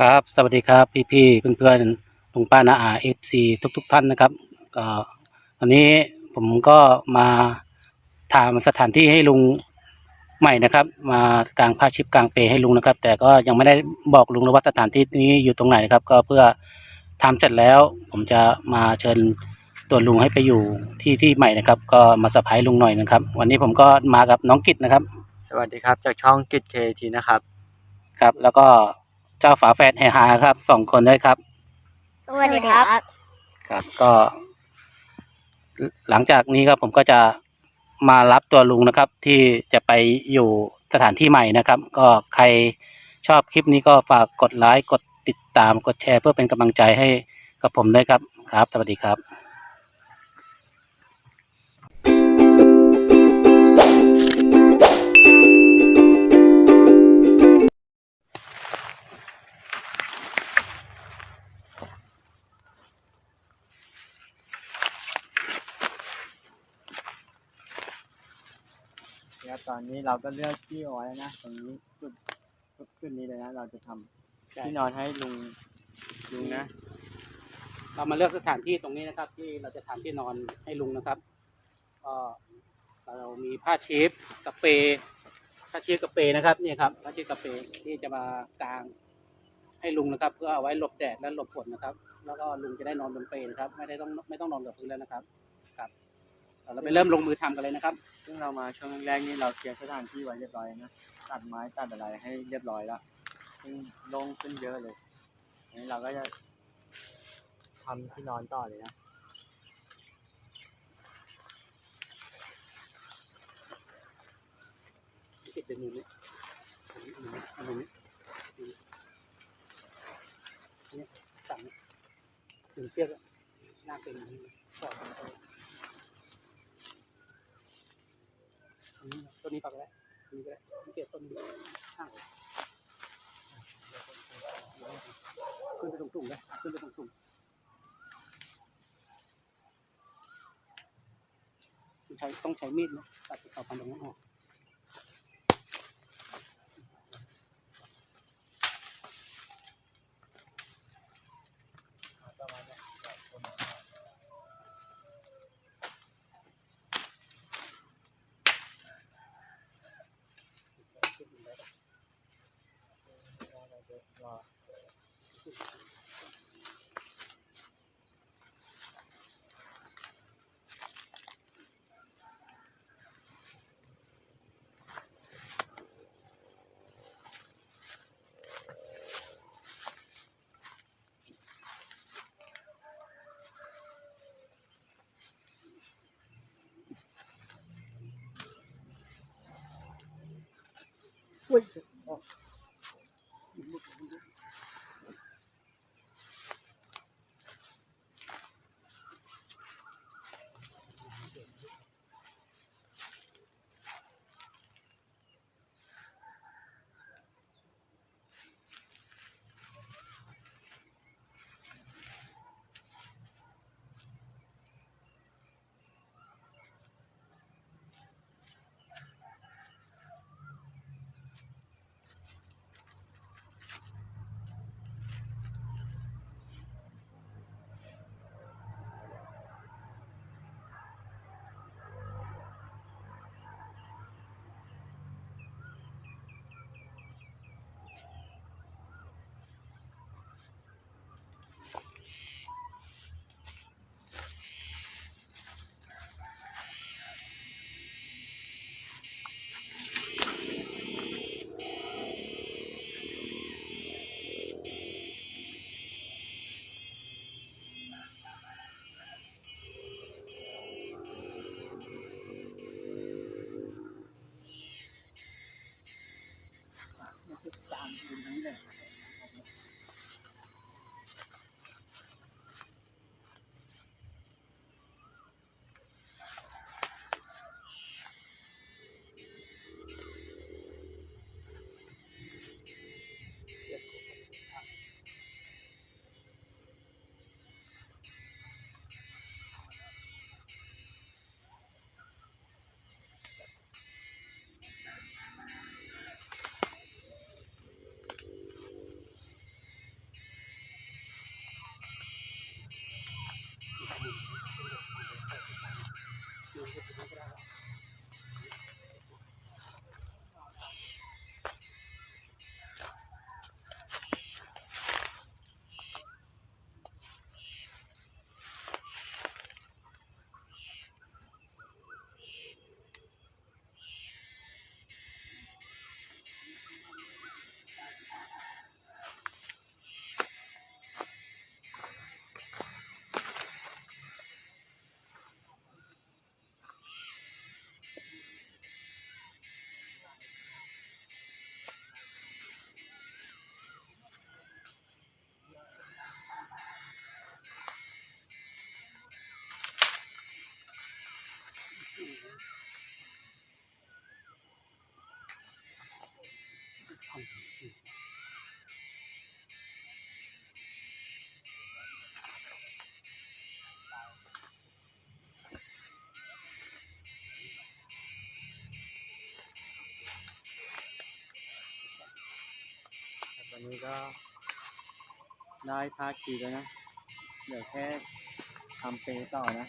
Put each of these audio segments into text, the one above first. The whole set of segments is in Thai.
ครับ สวัสดีครับพี่พี่ๆเพื่อนๆลุงป้านาอาเอฟซีทุกๆท่านนะครับก็วันนี้ผมก็มาทำสถานที่ให้ลุงใหม่นะครับ มากางผ้าชิปกางเปให้ลุงนะครับ แต่ก็ยังไม่ได้บอกลุงเลยว่าสถานที่นี้อยู่ตรงไหนนะครับ ก็เพื่อทำเสร็จแล้ว ผมจะมาเชิญตัวลุงให้ไปอยู่ที่ที่ใหม่นะครับ ก็มาสะพายลุงหน่อยนะครับ วันนี้ผมก็มากับน้องกิตนะครับ สวัสดีครับจากช่องกิจเคทีนะครับครับ แล้วก็ เจ้าฝาแฝดแห่หาครับสองคนด้วยครับ สวัสดีครับ ครับ ก็ หลังจากนี้ครับผมก็จะมารับตัวลุงนะครับ ที่จะไปอยู่สถานที่ใหม่นะครับ ก็ใครชอบคลิปนี้ก็ฝากกดไลค์กดติดตามกดแชร์เพื่อเป็นกำลังใจให้กับผมด้วยครับครับ สวัสดีครับ ครับตอนนี้เราก็เลือกที่เอาไว้แล้วนะตรงนี้จุดจุดจุดนี้เลยนะ เราจะทำที่นอนให้ลุงลุงนะเรามาเลือกสถานที่ตรงนี้นะครับ ที่เราจะทำที่นอนให้ลุงนะครับก็เรามีผ้าเชฟกับเปรผ้าเชฟกับเปรนะครับนี่ครับผ้าเชฟกับเปรที่จะมากางให้ลุงนะครับ เพื่อเอาไว้หลบแดดและหลบฝนนะครับ แล้วก็ลุงจะได้นอนบนเปรนะครับ ไม่ได้ต้องไม่ต้องนอนกับพื้นแล้วนะครับครับ เราไปเริ่มลงมือทำกันเลยนะครับ ซึ่งเรามาช่วงแรกๆนี่เราเคลียร์สถานที่ไว้เรียบร้อยแล้วนะ ตัดไม้ตัดอะไรให้เรียบร้อยแล้ว ซึ่งโล่งขึ้นเยอะเลยอันนี้เราก็จะทำที่นอนต่อเลยนะติดเป็นมือนี้อันนี้นี่สั่งถึงเชือกหน้าเป็นสอ ต้นนี้ปักแล้วนี่ก็ได้นี่เก็บต้นนี้ข้างขึ้นไปตรงสูงเลยขึ้นไปตรงสูงใช้ต้องใช้มีดนะตัดต่อพันตรงนั้นออก นี้ก็ได้ภาคคีแล้วนะ เดี๋ยวแค่ทำเปย์ต่อนะ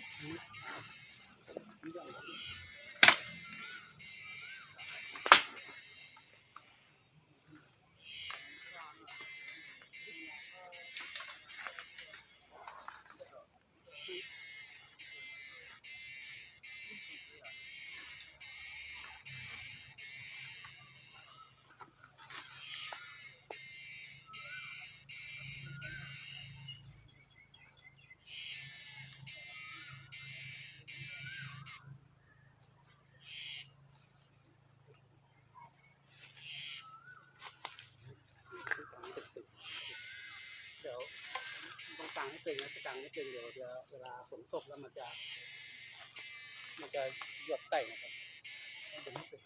งกางให้ตึงนะถ้ากางไม่ตึงเดี๋ยวเดี๋ยวเวลาฝนตกแล้วมันจะ มันจะหยดใส่นะครับต้องดึงให้ตึง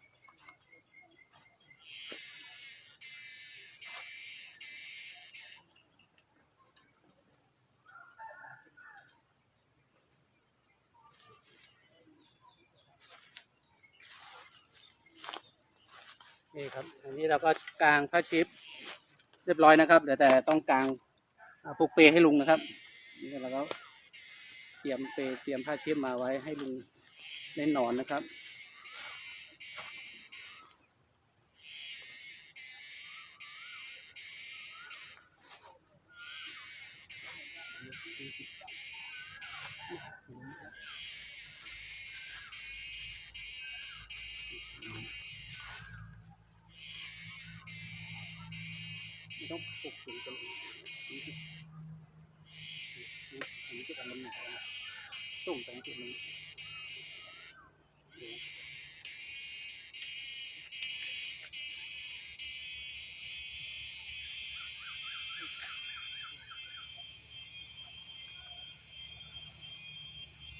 นี่ครับอันนี้เราก็กางผ้าชิป เรียบร้อยนะครับ เดี๋ยวแต่ต้องกางผูกเปให้ลุงนะครับ นี่เราก็เตรียมเปเตรียมผ้าเช็ดมาไว้ให้ลุงได้นอนนะครับ ไม่ต้องปลุกถึงจนนี้ที่อันนี้ที่ทำมันหนักนะส่งไปที่มันเดี๋ยว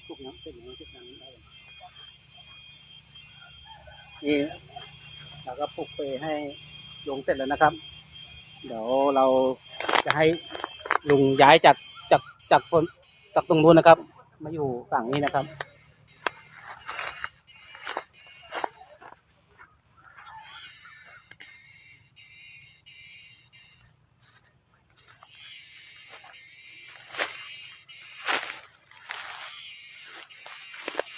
พวกน้ำเป็นอย่างนี้ที่ทำได้นี่เราก็ปลุกไปให้ลงเสร็จแล้วนะครับ เดี๋ยวเราจะให้ลุงย้ายจากจากจากคน จากตรงนู้นนะครับ มาอยู่ฝั่งนี้นะครับ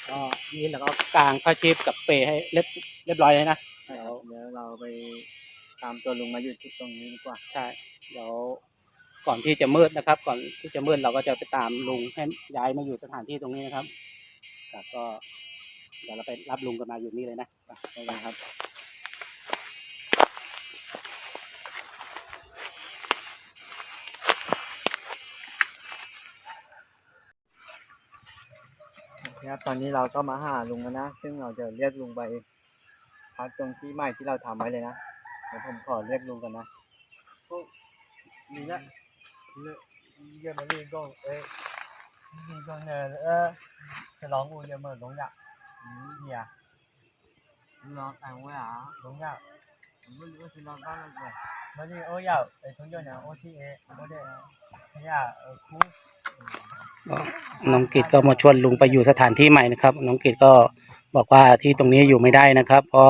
ก็นี่เราก็กางผ้าเชีพกับเปรย์ให้เรียบเรียบร้อยเลยนะเดี๋ยวเดี๋ยวเราไปตามตัวลุงมาอยู่ที่ตรงนี้ดีกว่า ใช่ เดี๋ยว ก่อนที่จะมืดนะครับ ก่อนที่จะมืดเราก็จะไปตามลุงให้ย้ายมาอยู่สถานที่ตรงนี้นะครับครับก็เดี๋ยวเราไปรับลุงกันมาอยู่นี่เลยนะไปไปกันครับนะครับตอนนี้เราก็มาหาลุงแล้วนะ ซึ่งเราจะเรียกลุงไปพักตรงที่ใหม่ที่เราทำไว้เลยนะเดี๋ยวผมขอเรียกลุงกันนะนี่นะ เนี่ยเยี่ยมมานี่ก็เอ้ยนี่ก็เนี่ยเออจะร้องอูเยี่ยมมาลงยากเนี่ยร้องแต่งว้อะลงยากไม่รู้ว่าจะร้องบ้างหรือเปล่าวันนี้โอ้ยาวไอ้ทุนยนต์เนี่ยโอทีเอโอเดเนี่ยเออคูน้องกิตก็มาชวนลุงไปอยู่สถานที่ใหม่นะครับ น้องกิตก็บอกว่าที่ตรงนี้อยู่ไม่ได้นะครับเพราะ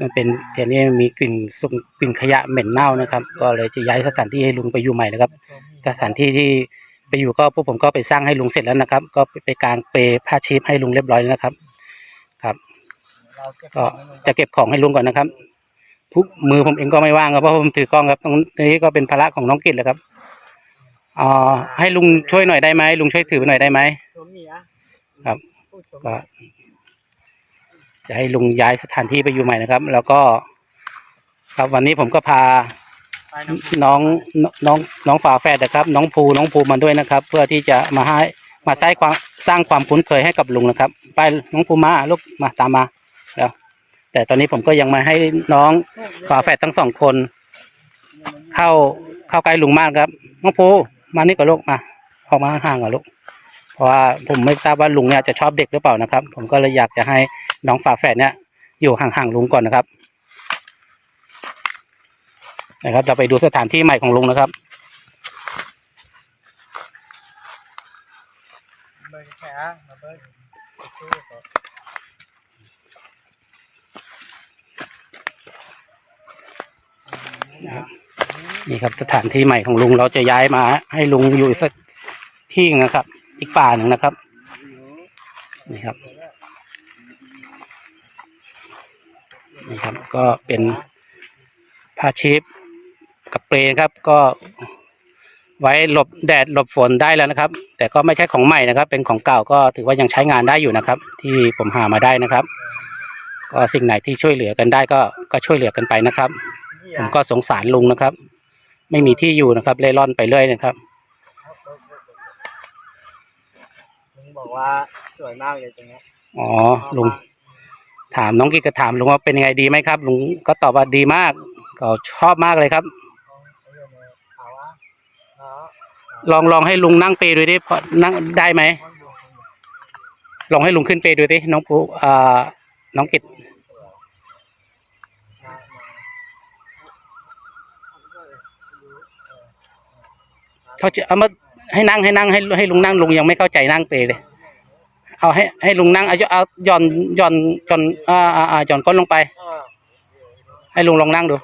มันเป็นแถวนี้มีกลิ่นส่งกลิ่นขยะเหม็นเน่านะครับ ก็เลยจะย้ายสถานที่ให้ลุงไปอยู่ใหม่นะครับ สถานที่ที่ไปอยู่ก็พวกผมก็ไปสร้างให้ลุงเสร็จแล้วนะครับ ก็ไปกางเปรผ้าชีพให้ลุงเรียบร้อยแล้วนะครับ ครับ ก็จะเก็บของให้ลุงก่อนนะครับทุกมือผมเองก็ไม่ว่างครับเพราะผมถือกล้องครับตรงนี้ก็เป็นภาระของน้องกิตแหละครับอ่าให้ลุงช่วยหน่อยได้ไหมลุงช่วยถือหน่อยได้ไหมตัวเมียครับก็ จะให้ลุงย้ายสถานที่ไปอยู่ใหม่นะครับ แล้วก็ ครับวันนี้ผมก็พาไปน้องน้องน้องน้องฝาแฝดนะครับ น้องภูน้องภูมาด้วยนะครับ เพื่อที่จะมาให้มาสร้างความสร้างความคุ้นเคยให้กับลุงนะครับ ไปน้องภูมาลูกมาตามมาแล้วแต่ตอนนี้ผมก็ยังไมาให้น้องฝาแฝดทั้งสองคน เข้าเข้าใกล้ลุงมากครับ น้องภูมานี่กับลูกมาออกมาห่างๆกับลูกเพราะว่าผมไม่ทราบว่าลุงเนี่ยจะชอบเด็กหรือเปล่านะครับ ผมก็เลยอยากจะให้ น้องฝาแฝดเนี่ยอยู่ห่างๆลุงก่อนนะครับ นะครับ เราไปดูสถานที่ใหม่ของลุงนะครับเบอร์แค่มาเบอร์สู้ก่อนนี่นี่ครับสถานที่ใหม่ของลุงเราจะย้ายมา ให้ลุงอยู่สักที่หนึ่งนะครับ อีกป่าหนึ่งนะครับ นี่ครับ นี่ครับ ก็เป็นผ้าชีพกับเปลครับ ก็ไว้หลบแดดหลบฝนได้แล้วนะครับ แต่ก็ไม่ใช่ของใหม่นะครับ เป็นของเก่าก็ถือว่ายังใช้งานได้อยู่นะครับ ที่ผมหามาได้นะครับ ก็สิ่งไหนที่ช่วยเหลือกันได้ก็ก็ช่วยเหลือกันไปนะครับ ผมก็สงสารลุงนะครับ ไม่มีที่อยู่นะครับ เล่ร่อนไปเรื่อยนะครับลุงบอกว่าสวยมากเลยตรงเนี้ยอ๋อลุง ถามน้องกิ๊กก็ถามลุงว่าเป็นยังไงดีไหมครับลุงก็ตอบว่าดีมาก ก็ชอบมากเลยครับ ลองลองให้ลุงนั่งเปรย์ดูดิพอนั่งได้ไหมลองให้ลุงขึ้นเปรย์ดูดิน้องภูอ่าน้องกิตเขาจะเอามาให้นั่งให้นั่งให้ให้ลุงนั่งลุงยังไม่เข้าใจนั่งเปรย์เลย เอาให้ให้ลุงนั่งเอาเอาย่อนย่อนย่อนอ่าอ่าอ่าย่อนก้นลงไปเออให้ลุงลองนั่งดู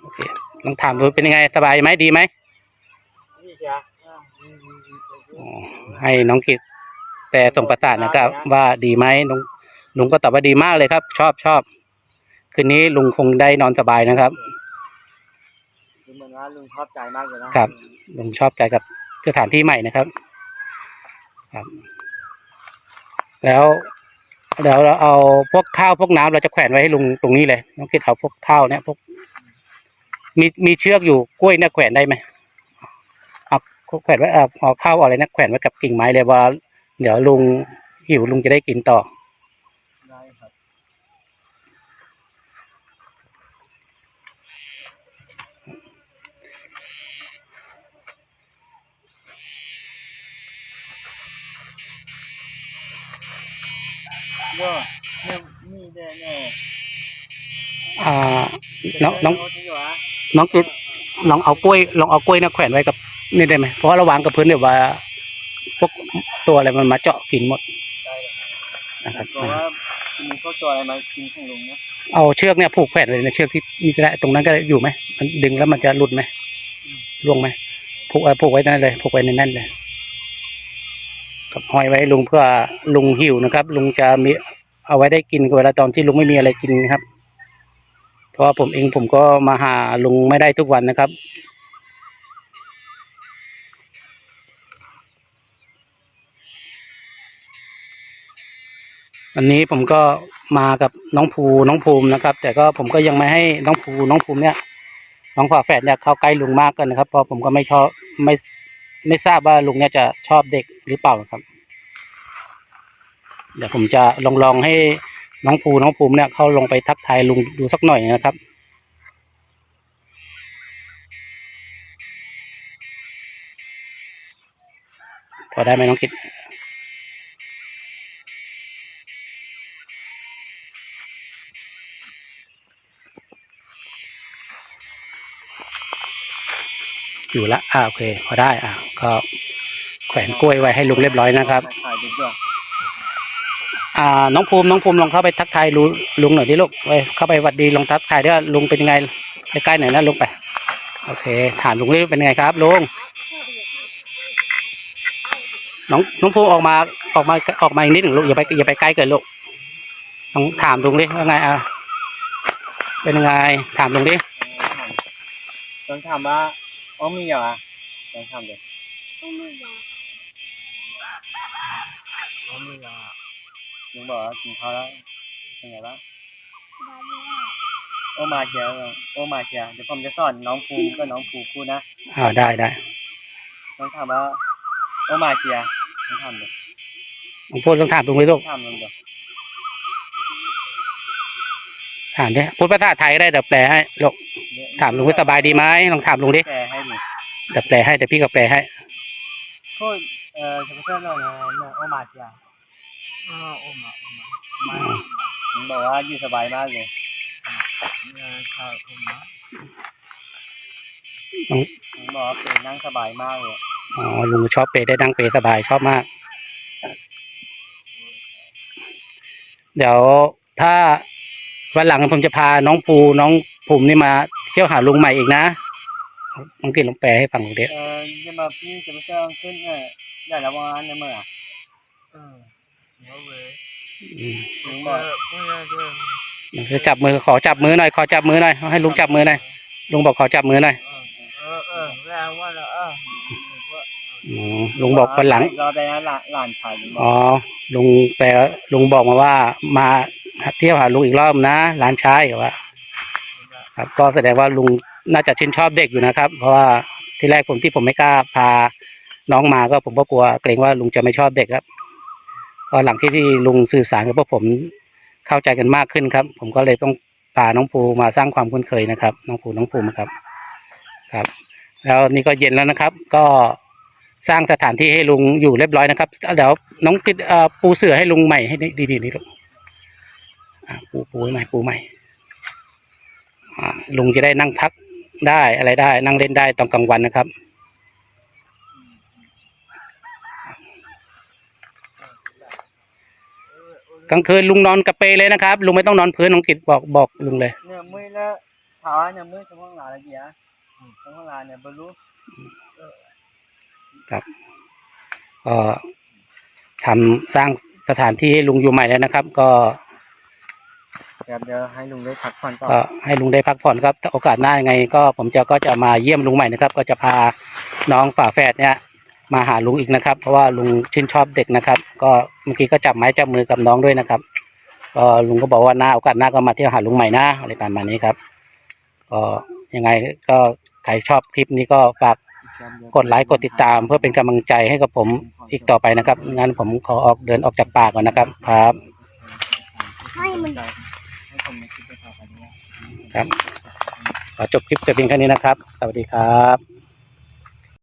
โอเคลองถามดูเป็นยังไงสบายไหมดีไหมนี่เชียอ๋อให้น้องกิตแต่ส่งประสานนะครับ ว่าดีไหมลุงลุงก็ตอบว่าดีมากเลยครับ ชอบชอบคืนนี้ลุงคงได้นอนสบายนะครับดูเหมือน ว่าลุงชอบใจมากเลยนะครับลุงชอบใจกับสถานที่ใหม่นะครับ ครับ แล้วเดี๋ยวเราเอาพวกข้าวพวกน้ำเราจะแขวนไว้ให้ลุงตรงนี้เลยน้องคิดเอาพวกข้าวเนี่ยพวก มีมีเชือกอยู่กล้วยเนี่ยแขวนได้ไหมเอาแขวนไว้เอาข้าวอะไรเนะแขวนไว้กับกิ่งไม้เลยว่า เดี๋ยวลุงหิวลุงจะได้กินต่อ เยอะเนี่ยมีเด่เนี่ยอ่าน้องน้องที่อยู่อะน้องกิดลองเอากล้วยลองเอากล้วยเนี่ยแขวนไว้กับนี่ได้ไหมเพราะว่าเราวางกับพื้นเดี๋ยวว่าพวกตัวอะไรมันมาเจาะกินหมดได้เลยนะครับกลัวว่ามีพวกตัวอะไรมากินของลุงนะเอาเชือกเนี่ยผูกแขวนไว้ในเชือกที่นี่ก็ได้ตรงนั้นก็ได้อยู่ไหมมันดึงแล้วมันจะหลุดไหมร่วงไหมผูกเออผูกไว้นั่นเลยผูกไว้ในนั่นเลย กับห้อยไว้ลุงเพื่อลุงหิวนะครับ ลุงจะมีเอาไว้ได้กินเวลาตอนที่ลุงไม่มีอะไรกินครับ เพราะาผมเองผมก็มาหาลุงไม่ได้ทุกวันนะครับวันนี้ผมก็มากับน้องภูน้องภูมินะครับ แต่ก็ผมก็ยังไม่ให้น้องภูน้องภูมิเนี่ยน้องฝาแฝดเนี่ยเข้าใกล้ลุงมากกันนะครับเพราะผมก็ไม่ชอบไม่ ไม่ทราบว่าลุงเนี่ยจะชอบเด็กหรือเปล่าครับ เดี๋ยวผมจะลองลองให้น้องภูน้องภูมิเนี่ยเข้าลงไปทักทายลุงดูสักหน่อยนะครับพอได้ไหมน้องคิดอยู่ละอ่าโอเค พอได้อ่า ก็แขวนกล้วยไว้ให้ลุงเรียบร้อยนะครับถ่ายดูด้วยอ่า น้องภูมิน้องภูมิลองเข้าไปทักทายลุงลุงหน่อยดิลูกไปเข้าไปหวัดดีลองทักทายด้วยว่าลุงเป็นยังไงใกล้ๆหน่อยนะลุงไป โอเค ถามลุงดิเป็นยังไงครับลุงน้องน้องภูมิออกมาออกมาออกมาอีกนิดหนึ่งลูกอย่าไปอย่าไปใกล้เกินลูกลองถามลุงดิว่าไงอะเป็นยังไงถามลุงดิต้องถามว่าอ๋อมีเหรอต้องถามเด็ กอ๋อมีเหรอลุงบอกว่ากินข้าวแล้วเป็นไงบ้างโอมาเชียร์โอมาเชียร์เดี๋ยวผมจะสอนน้องภูมิกับน้องภูพูดนะอ่าได้ได้ต้องถามว่าโอมาเชียร์ต้องถามเด็กน้องพูดต้องถามลุงดิลูกถามลุงเด็กถามดิพูดภาษาไทยก็ได้เดี๋ยวแปลให้ลูกถามลุงว่าสบายดีไหมลองถามลุงดิแปลให้ดิเดี๋ยวแปลให้เดี๋ยวพี่ก็แปลให้ พูดเอ่อจะเพื่อนเราเนี่ยโอมาเชียร์อ๋อโอมาโอมาลุงบอกว่าอยู่สบายมากเลยครับโอมาลุงบอกว่าเป็นนั่งสบายมากเลยอ๋อลุงชอบเปย์ได้ดังเปย์สบายชอบมาก เดี๋ยวถ้าวันหลังผมจะพาน้องภูน้องภูมินี่มา เที่ยวหาลุงใหม่อีกนะ น้องกินลองแปลให้ฟังหน่อยเดียว ờ nhưng mà khi chúng ta ขึ้นเนี่ยอย่าระวังนะเมื่อเออเดี๋ยวเว้ยอืมลุงเอบอกอไม่ได้เด้อเดี๋ยวจับมือขอจับมือหน่อยขอจับมือหน่อยให้ลุงจับมือหน่อยลุงบอกขอจับมือหน่อยเออเออแล้วว่าแล้วเอออืมลุงบอกวันหลังรอไปนะหลานหลานชายลุงบอ๋ออกลุงแปลลุงบอกมาว่า มาเที่ยวหาลุงอีกรอบนะร้านชายว่า ครับก็แสดงว่าลุง น่าจะชื่นชอบเด็กอยู่นะครับ เพราะว่าที่แรกผมที่ผมไม่กล้าพาน้องมาก็ผมก็กลัวเกรงว่าลุงจะไม่ชอบเด็กครับก็หลังที่ที่ลุงสื่อสารกับพวกผมเข้าใจกันมากขึ้นครับ ผมก็เลยต้องพาน้องภูมาสร้างความคุ้นเคยนะครับ น้องภูน้องภูมิครับครับ แล้วนี่ก็เย็นแล้วนะครับ ก็สร้างสถานที่ให้ลุงอยู่เรียบร้อยนะครับเดี๋ยวน้องติดปูเสือให้ลุงใหม่ให้ดีๆนี่ลูกอ่าปูปูใหม่ปูใหม่ลุงจะได้นั่งพัก ได้อะไรได้ นั่งเล่นได้ตอนกลางวันนะครับ กลางคืนลุงนอนกระเปเลยนะครับ ลุงไม่ต้องนอนพื้นน้องกิดบอกบอกลุงเลย เนี่ยมือละเท้าเนี่ยมือช่วงหลังอะไรเงี้ยช่วงหลังเนี่ยบรรลุก็ทำสร้างสถานที่ให้ลุงอยู่ใหม่แล้วนะครับ ก็ เดี๋ยวเดี๋ยวให้ลุงได้พักผ่อนต่อก็ให้ลุงได้พักผ่อนครับถ้าโอกาสหน้ายังไง ก็ผมจะก็จะมาเยี่ยมลุงใหม่นะครับ ก็จะพาน้องฝาแฝดเนี่ย มาหาลุงอีกนะครับ เพราะว่าลุงชื่นชอบเด็กนะครับ ก็เมื่อกี้ก็จับไม้จับมือกับน้องด้วยนะครับก็ลุงก็บอกว่าหน้าโอกาสหน้าก็มาเที่ยวหาลุงใหม่นะอะไรประมาณนี้ครับก็ยังไงก็ใครชอบคลิปนี้ก็ฝากกดไลค์กดติดตาม เพื่อเป็นกำลังใจให้กับผมอีกต่อไปนะครับงั้นผมขอออกเดินออกจากป่าก่อนนะครับครับ ครับขอจบคลิปแต่เพียงแค่นี้นะครับ สวัสดีครับ